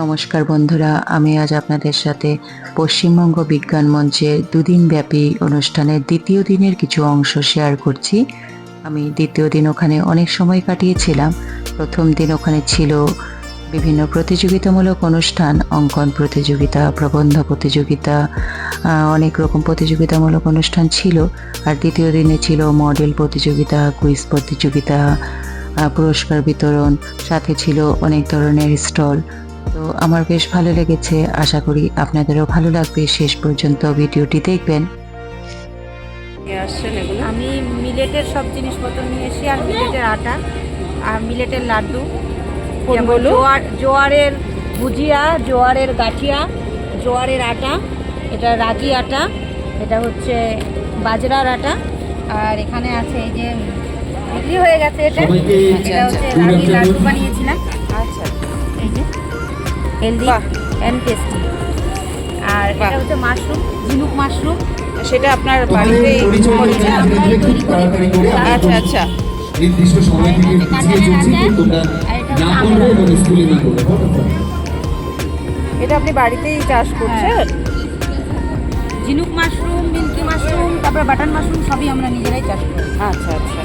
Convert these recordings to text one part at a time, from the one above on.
নমস্কার বন্ধুরা, আমি আজ আপনাদের সাথে পশ্চিমবঙ্গ বিজ্ঞান মঞ্চের দুদিন ব্যাপী অনুষ্ঠানের দ্বিতীয় দিনের কিছু অংশ শেয়ার করছি। আমি দ্বিতীয় দিন ওখানে অনেক সময় কাটিয়েছিলাম। প্রথম দিন ওখানে ছিল বিভিন্ন প্রতিযোগিতামূলক অনুষ্ঠান, অঙ্কন প্রতিযোগিতা, প্রবন্ধ প্রতিযোগিতা অনেক রকম প্রতিযোগিতামূলক অনুষ্ঠান ছিল। আর দ্বিতীয় দিনে ছিল মডেল প্রতিযোগিতা, কুইজ প্রতিযোগিতা পুরস্কার বিতরণ, সাথে ছিল অনেক ধরনের স্টল। তো আমার বেশ ভালো লেগেছে। আশা করি আপনাদেরও ভালো লাগবে। শেষ পর্যন্ত ভিডিওটি দেখবেন। আমি মিলেটের সব জিনিসপত্র নিয়ে এসি আর মিলেটের আটা আর মিলেটের লাড্ডু? জোয়ার জোয়ারের ভুজিয়া জোয়ারের গাঠিয়া জোয়ারের আটা এটা রাগি আটা এটা হচ্ছে বাজরার আটা আর এখানে আছে এই যে বিক্রি হয়ে গেছে এটা। এটা হচ্ছে রাগি লাড্ডু বানিয়েছিলাম। আচ্ছা। এই যে। হেলদি। অ্যান্ড টেস্টি আর এটা হচ্ছে মাশরুম ঝিনুক মাশরুম সেটা আপনার করে আচ্ছা আচ্ছা। নির্দিষ্ট সময় থেকে পিছিয়ে চলছি তোমরা না করবে এবং স্কুলে না করবে এটা আপনি বাড়িতেই চাষ করছেন? ঝিনুক মাশরুম মিল্কি মাশরুম তারপরে বাটার মাশরুম সবই আমরা নিজেরাই চাষ করি। আচ্ছা আচ্ছা।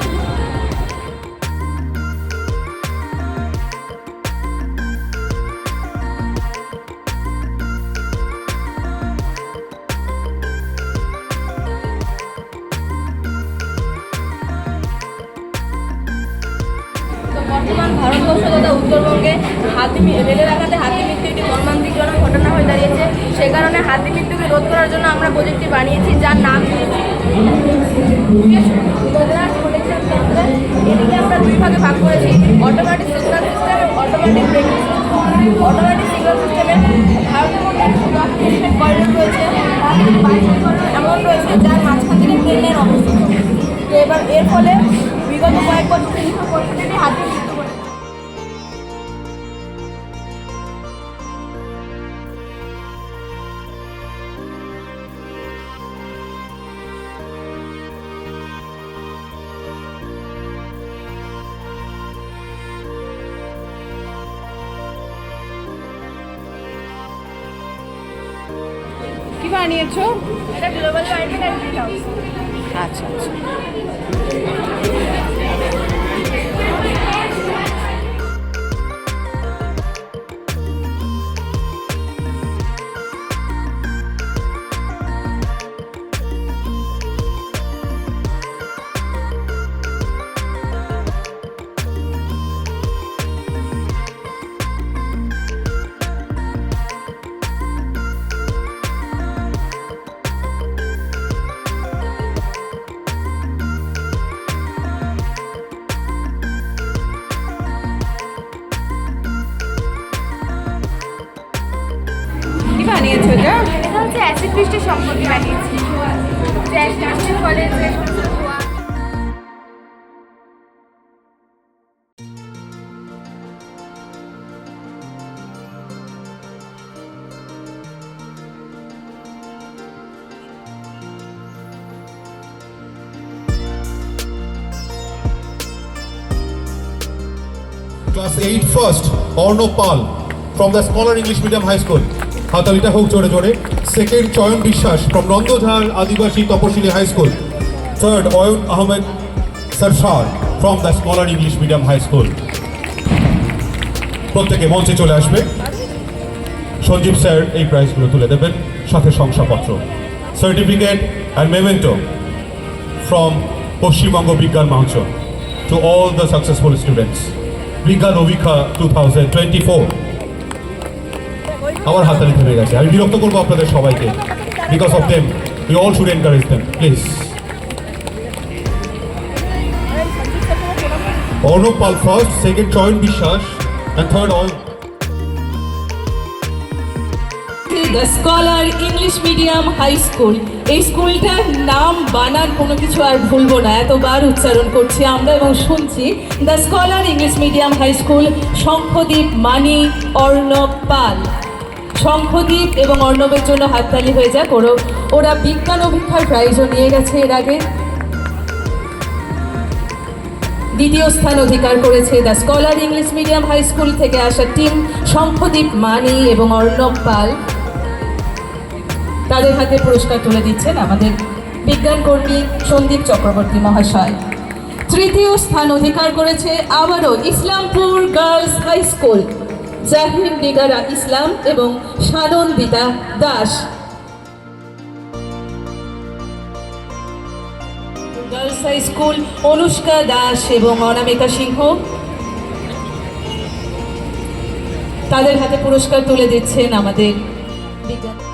ভারতবর্ষ তথা উত্তরবঙ্গে হাতি রেলের আঘাতে হাতি মৃত্যু একটি মর্মান্তিকজনক ঘটনা হয়ে দাঁড়িয়েছে। সে কারণে হাতি মৃত্যুকে রোধ করার জন্য আমরা প্রজেক্টটি বানিয়েছি, যার নাম দিয়েছি। এটিকে আমরা দুই ভাগে ভাগ করেছি। Automatic signal system automatic braking automatic signal সিস্টেমে ভারতের রয়েছে। এমন রয়েছে যার মাঝখান বানিয়েছো? এটা গ্লোবাল ওয়ার্ল্ড অ্যান্ড হাউস আচ্ছা আচ্ছা। অ্যাসিড বৃষ্টির সম্পর্কে বানিয়েছি। যে অ্যাসিড ফলে class eight first Arnab Pal from the scholar English medium high school হাতালিটা হোক জোরে জোরে। সেকেন্ড চয়ন বিশ্বাস from Nandajhar Adibasi Tapasili high school third Ayan Ahmed সরসার from the scholar English medium high school প্রত্যেকে মঞ্চে চলে আসবে। সঞ্জীব স্যার এই প্রাইজগুলো তুলে দেবেন, সাথে শংসাপত্র। Certificate and memento from Paschimbanga Bigyan Mancha to all the successful students Bigyan Abhiksha two thousand twenty four আমার হাতালি থেমে গেছে। আমি বিরক্ত করব আপনাদের সবাইকে। Because of them we all should encourage them please Arnab Pal first second Chayan Biswas and third all the scholar English medium high school এই স্কুলটার নাম, বানান কোনো কিছু আর ভুলবো না। এতবার উচ্চারণ করছি আমরা এবং শুনছি the scholar English medium high school Shankhadwip Mani, Arnab Pal. Shankhadwip এবং অর্ণবের জন্য হাততালি হয়ে যাক। ওরা ওরা বিজ্ঞান অভিক্ষার প্রাইজও নিয়ে গেছে এর আগে। দ্বিতীয় স্থান অধিকার করেছে the scholar English medium high school থেকে আসা টিম শঙ্খদীপ মানি এবং অর্ণব পাল। তাদের হাতে পুরস্কার তুলে দিচ্ছেন আমাদের বিজ্ঞান কর্মী সন্দীপ চক্রবর্তী মহাশয়। তৃতীয় স্থান অধিকার করেছে আবারও Islampur girls high school. Jahir Nigara Islam এবং Sanandita Das. Girls high school Anushka Das এবং অনামিকা সিংহ। তাদের হাতে পুরস্কার তুলে দিচ্ছেন আমাদের বিজ্ঞান।